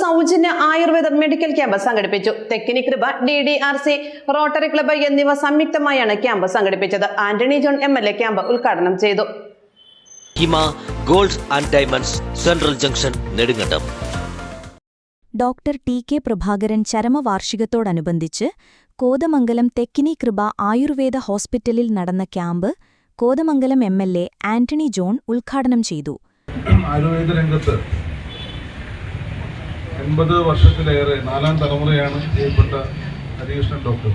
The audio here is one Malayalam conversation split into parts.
സൗജന്യ ആയുർവേദ മെഡിക്കൽ ക്യാമ്പ് സംഘടിപ്പിച്ചു. Thekkini Kripa D D R C rotary club എന്നിവ സംയുക്തമായാണ് ക്യാമ്പ് സംഘടിപ്പിച്ചത്. Antony John M L A camp ഉദ്ഘാടനം ചെയ്തു. Hima gold and diamonds central junction Nedumkandam. Doctor T K Prabhakaran ചരമവാർഷികത്തോടനുബന്ധിച്ച് Kothamangalam Thekkini Kripa Ayurveda ഹോസ്പിറ്റലിൽ നടന്ന camp Kothamangalam M L A Antony John ഉദ്ഘാടനം ചെയ്തു. ആയുർവേദ രംഗത്ത് എൺപത് വർഷത്തിലേറെ നാലാം തലമുറയാണ് ചെയ്യപ്പെട്ട ഹരികൃഷ്ണൻ ഡോക്ടർ.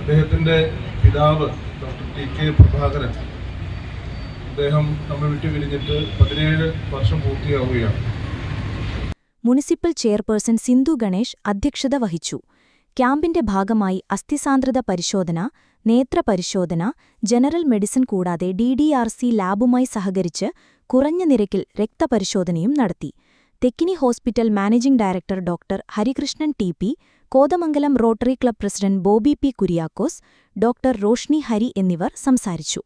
അദ്ദേഹത്തിന്റെ പിതാവ് ഡോക്ടർ ടി കെ പ്രഭാകരൻ. അദ്ദേഹം നമ്മെ വിട്ടു പിരിഞ്ഞിട്ട് പതിനേഴ് വർഷം പൂർത്തിയാവുകയാണ്. മുനിസിപ്പൽ ചെയർപേഴ്സൺ സിന്ധു ഗണേഷ് അധ്യക്ഷത വഹിച്ചു. ക്യാമ്പിന്റെ ഭാഗമായി അസ്ഥിസാന്ദ്രത പരിശോധന നേത്രപരിശോധന ജനറൽ മെഡിസിൻ കൂടാതെ ഡി ഡി ആർ സി ലാബുമായി സഹകരിച്ച് കുറഞ്ഞ നിരക്കിൽ രക്തപരിശോധനയും നടത്തി. Thekkini hospital managing director doctor Harikrishnan T P Kothamangalam rotary club president Boby P Kuriakose doctor Roshni Hari എന്നിവർ സംസാരിച്ചു.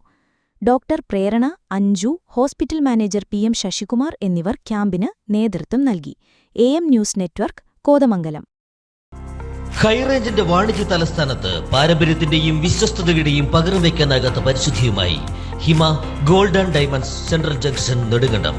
Doctor Prerana Anju hospital manager P M Sasikumar എന്നിവർ ക്യാമ്പിന് നേതൃത്വം നൽകി. A M news network Kothamangalam. ഹൈറേഞ്ചിന്റെ വാണിജ്യ തലസ്ഥാനത്ത് പാരമ്പര്യത്തിന്റെയും വിശ്വസ്തതയുടെയും പകർന്നു വയ്ക്കാനാകാത്ത പരിശുദ്ധിയുമായി Hima gold and diamonds central junction Nedumkandam.